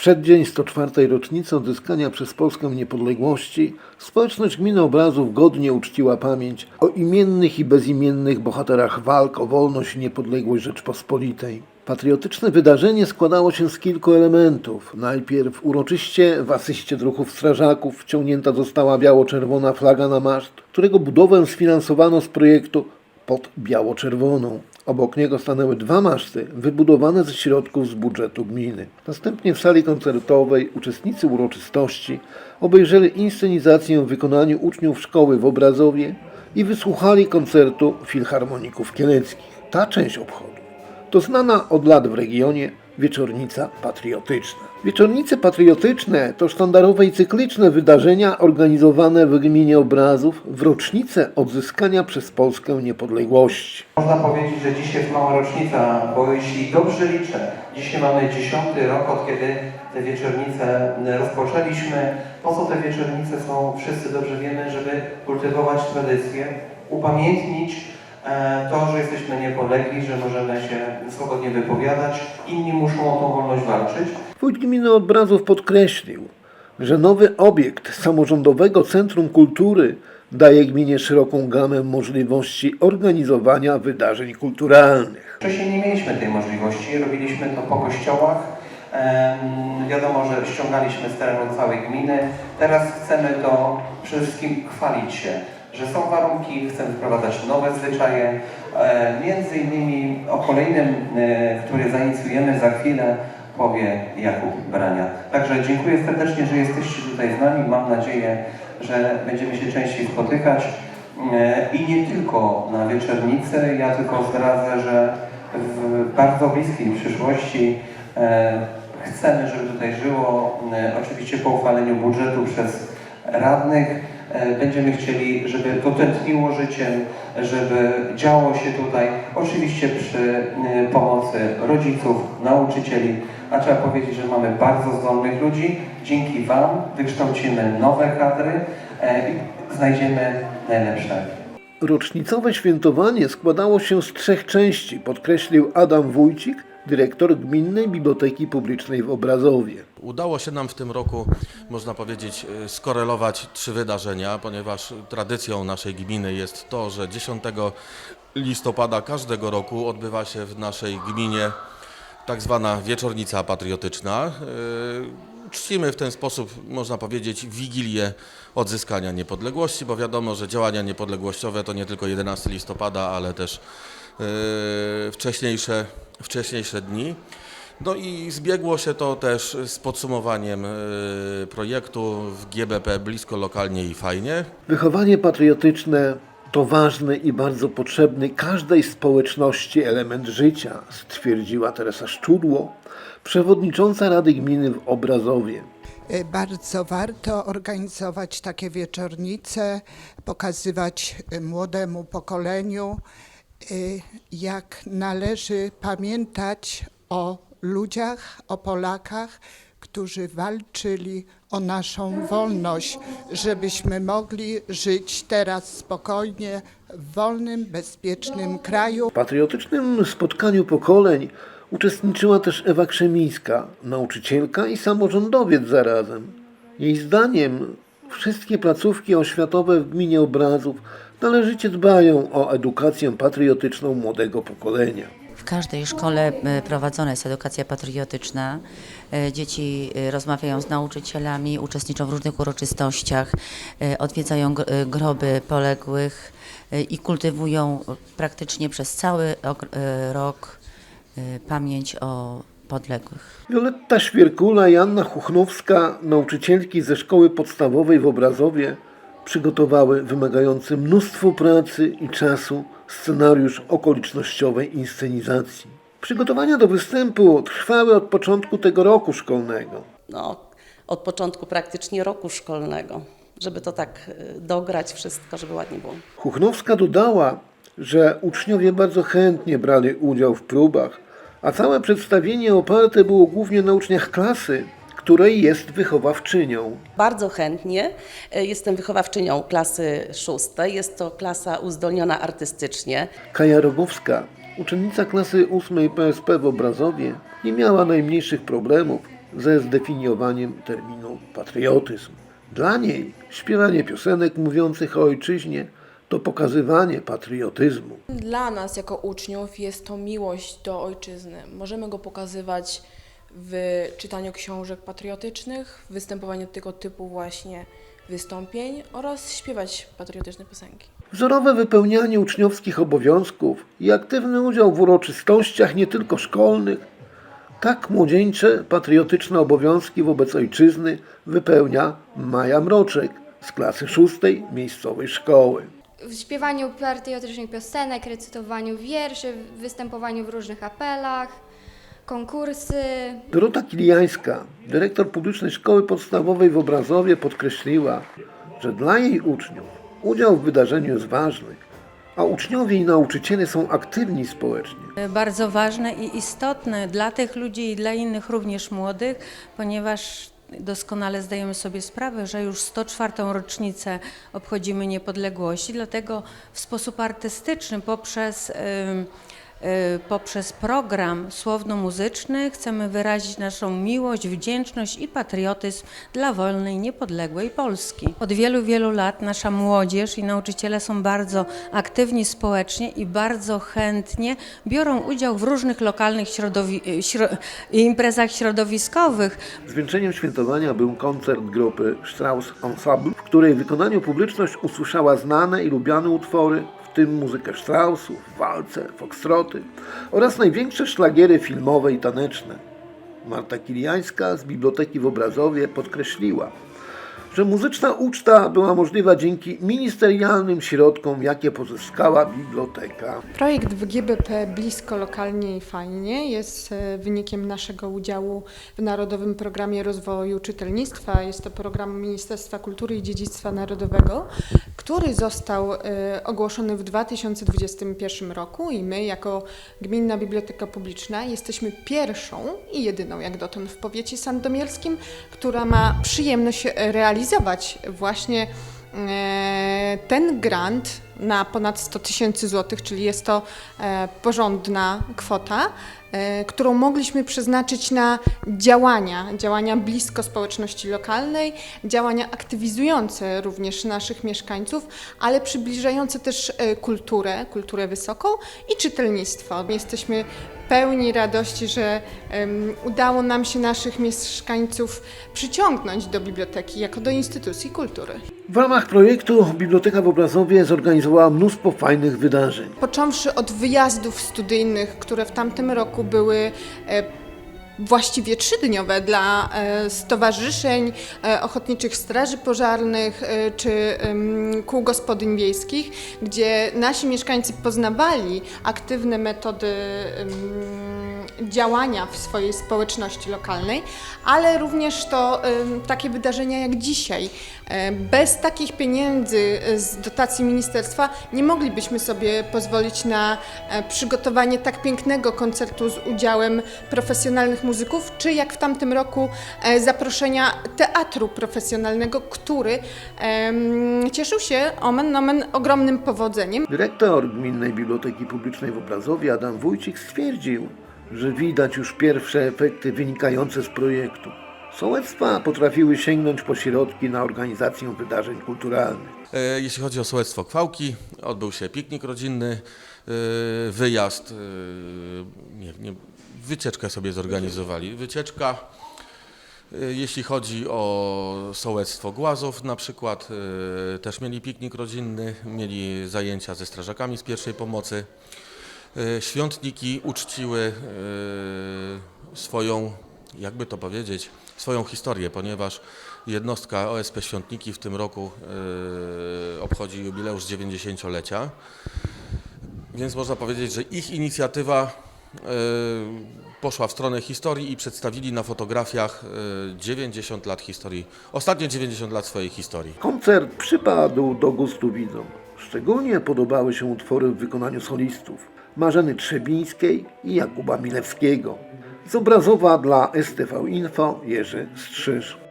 przeddzień 104. rocznicy odzyskania przez Polskę niepodległości społeczność gminy Obrazów godnie uczciła pamięć o imiennych i bezimiennych bohaterach walk o wolność i niepodległość Rzeczpospolitej. Patriotyczne wydarzenie składało się z kilku elementów. Najpierw uroczyście w asyście druhów strażaków wciągnięta została biało-czerwona flaga na maszt, którego budowę sfinansowano z projektu pod biało-czerwoną. Obok niego stanęły dwa maszty wybudowane ze środków z budżetu gminy. Następnie w sali koncertowej uczestnicy uroczystości obejrzeli inscenizację w wykonaniu uczniów szkoły w Obrazowie i wysłuchali koncertu filharmoników kieleckich. Ta część obchodu to znana od lat w regionie wieczornica patriotyczna. Wieczornice patriotyczne to sztandarowe i cykliczne wydarzenia organizowane w gminie Obrazów w rocznicę odzyskania przez Polskę niepodległości. Można powiedzieć, że dzisiaj jest mała rocznica, bo jeśli dobrze liczę, dzisiaj mamy dziesiąty rok, od kiedy te wieczornice rozpoczęliśmy. Po co te wieczornice są, wszyscy dobrze wiemy, żeby kultywować tradycję, upamiętnić to, że jesteśmy niepodlegli, że możemy się swobodnie wypowiadać, inni muszą o tą wolność walczyć. Wójt gminy Obrazów podkreślił, że nowy obiekt samorządowego Centrum Kultury daje gminie szeroką gamę możliwości organizowania wydarzeń kulturalnych. Wcześniej nie mieliśmy tej możliwości, robiliśmy to po kościołach. Wiadomo, że ściągaliśmy z terenu całej gminy. Teraz chcemy to przede wszystkim chwalić się, że są warunki, chcemy wprowadzać nowe zwyczaje. E, Między innymi o kolejnym, e, który zainicjujemy za chwilę, powie Jakub Brania. Także dziękuję serdecznie, że jesteście tutaj z nami. Mam nadzieję, że będziemy się częściej spotykać. E, I nie tylko na wieczornicy. Ja tylko zdradzę, że w bardzo bliskiej przyszłości chcemy, żeby tutaj żyło. Oczywiście po uchwaleniu budżetu przez radnych będziemy chcieli, żeby to tętniło życiem, żeby działo się tutaj. Oczywiście przy e, pomocy rodziców, nauczycieli. A trzeba powiedzieć, że mamy bardzo zdolnych ludzi. Dzięki Wam wykształcimy nowe kadry e, i znajdziemy najlepsze. Rocznicowe świętowanie składało się z trzech części, podkreślił Adam Wójcik, dyrektor Gminnej Biblioteki Publicznej w Obrazowie. Udało się nam w tym roku, można powiedzieć, y, skorelować trzy wydarzenia, ponieważ tradycją naszej gminy jest to, że 10 listopada każdego roku odbywa się w naszej gminie tak zwana wieczornica patriotyczna. Y, Czcimy w ten sposób, można powiedzieć, wigilię odzyskania niepodległości, bo wiadomo, że działania niepodległościowe to nie tylko 11 listopada, ale też y, wcześniejsze, wcześniejsze dni. No i zbiegło się to też z podsumowaniem y, projektu w GBP blisko, lokalnie i fajnie. Wychowanie patriotyczne to ważny i bardzo potrzebny każdej społeczności element życia, stwierdziła Teresa Szczudło, przewodnicząca Rady Gminy w Obrazowie. Y, Bardzo warto organizować takie wieczornice, pokazywać y, młodemu pokoleniu, jak należy pamiętać o ludziach, o Polakach, którzy walczyli o naszą wolność, żebyśmy mogli żyć teraz spokojnie w wolnym, bezpiecznym kraju. W patriotycznym spotkaniu pokoleń uczestniczyła też Ewa Krzemińska, nauczycielka i samorządowiec zarazem. Jej zdaniem wszystkie placówki oświatowe w gminie Obrazów należycie dbają o edukację patriotyczną młodego pokolenia. W każdej szkole e, prowadzona jest edukacja patriotyczna. E, Dzieci e, rozmawiają z nauczycielami, uczestniczą w różnych uroczystościach, odwiedzają gr- groby poległych i kultywują praktycznie przez cały ok- rok pamięć o podległych. Violetta Świerkula i Anna Chuchnowska, nauczycielki ze szkoły podstawowej w Obrazowie, przygotowały wymagający mnóstwo pracy i czasu scenariusz okolicznościowej inscenizacji. Przygotowania do występu trwały od początku tego roku szkolnego. no, od początku praktycznie roku szkolnego, żeby to tak y, dograć wszystko, żeby ładnie było. Chuchnowska dodała, że uczniowie bardzo chętnie brali udział w próbach, a całe przedstawienie oparte było głównie na uczniach klasy, której jest wychowawczynią. Bardzo chętnie. y, Jestem wychowawczynią klasy szóstej. Jest to klasa uzdolniona artystycznie. Kaja Rogowska, uczennica klasy 8 PSP w Obrazowie, nie miała najmniejszych problemów ze zdefiniowaniem terminu patriotyzm. Dla niej śpiewanie piosenek mówiących o ojczyźnie to pokazywanie patriotyzmu. Dla nas, jako uczniów, jest to miłość do ojczyzny. Możemy go pokazywać w czytaniu książek patriotycznych, w występowaniu tego typu właśnie wystąpień oraz śpiewać patriotyczne piosenki. Wzorowe wypełnianie uczniowskich obowiązków i aktywny udział w uroczystościach nie tylko szkolnych, tak młodzieńcze, patriotyczne obowiązki wobec ojczyzny wypełnia Maja Mroczek z klasy szóstej miejscowej szkoły. w śpiewaniu patriotycznych piosenek, recytowaniu wierszy, występowaniu w różnych apelach, konkursy. Dorota Kiliańska, dyrektor publicznej szkoły podstawowej w Obrazowie, podkreśliła, że dla jej uczniów udział w wydarzeniu jest ważny, a uczniowie i nauczyciele są aktywni społecznie. bardzo ważne i istotne dla tych ludzi i dla innych również młodych, ponieważ doskonale zdajemy sobie sprawę, że już 104. rocznicę obchodzimy niepodległości, dlatego w sposób artystyczny poprzez, poprzez program słowno-muzyczny chcemy wyrazić naszą miłość, wdzięczność i patriotyzm dla wolnej, niepodległej Polski. Od wielu, wielu lat nasza młodzież i nauczyciele są bardzo aktywni społecznie i bardzo chętnie biorą udział w różnych lokalnych środowi- śro- imprezach środowiskowych. Zwieńczeniem świętowania był koncert grupy Strauss Ensemble, w której wykonaniu publiczność usłyszała znane i lubiane utwory, w tym muzykę Straussów, walce, foxtroty oraz największe szlagiery filmowe i taneczne. Marta Kiliańska z Biblioteki w Obrazowie podkreśliła, że muzyczna uczta była możliwa dzięki ministerialnym środkom, jakie pozyskała biblioteka. Projekt w GBP blisko, lokalnie i fajnie jest e, wynikiem naszego udziału w Narodowym Programie Rozwoju Czytelnictwa. Jest to program Ministerstwa Kultury i Dziedzictwa Narodowego, który został e, ogłoszony w 2021 roku i my jako Gminna Biblioteka Publiczna jesteśmy pierwszą i jedyną jak dotąd w powiecie sandomierskim, która ma przyjemność realizować właśnie e, ten grant na ponad 100 tysięcy złotych, czyli jest to e, porządna kwota, którą mogliśmy przeznaczyć na działania, działania blisko społeczności lokalnej, działania aktywizujące również naszych mieszkańców, ale przybliżające też e, kulturę, kulturę wysoką i czytelnictwo. Jesteśmy pełni radości, że em, udało nam się naszych mieszkańców przyciągnąć do biblioteki jako do instytucji kultury. W ramach projektu Biblioteka w Obrazowie zorganizowała mnóstwo fajnych wydarzeń. Począwszy od wyjazdów studyjnych, które w tamtym roku były e, właściwie trzydniowe dla e, stowarzyszeń, e, ochotniczych straży pożarnych czy kół gospodyń wiejskich, gdzie nasi mieszkańcy poznawali aktywne metody działania w swojej społeczności lokalnej, ale również to takie wydarzenia jak dzisiaj. Bez takich pieniędzy e, z dotacji ministerstwa nie moglibyśmy sobie pozwolić na e, przygotowanie tak pięknego koncertu z udziałem profesjonalnych muzyków, czy jak w tamtym roku e, zaproszenia teatru profesjonalnego, który cieszył się omen nomen ogromnym powodzeniem. Dyrektor Gminnej Biblioteki Publicznej w Obrazowie Adam Wójcik stwierdził, że widać już pierwsze efekty wynikające z projektu. Sołectwa potrafiły sięgnąć po środki na organizację wydarzeń kulturalnych. E, Jeśli chodzi o sołectwo Kwałki, odbył się piknik rodzinny, e, wyjazd, e, nie, nie, wycieczkę sobie zorganizowali. Wycieczka, jeśli chodzi o sołectwo Głazów na przykład, też mieli piknik rodzinny, mieli zajęcia ze strażakami z pierwszej pomocy. E, Świątniki uczciły e, swoją, jakby to powiedzieć, swoją historię, ponieważ jednostka OSP Świątniki w tym roku e, obchodzi jubileusz 90-lecia. Więc można powiedzieć, że ich inicjatywa poszła w stronę historii i przedstawili na fotografiach e, 90 lat historii, ostatnie 90 lat swojej historii. Koncert przypadł do gustu widzom. Szczególnie podobały się utwory w wykonaniu solistów Marzeny Trzebińskiej i Jakuba Milewskiego. Z obrazowa dla STV Info Jerzy Strzyż.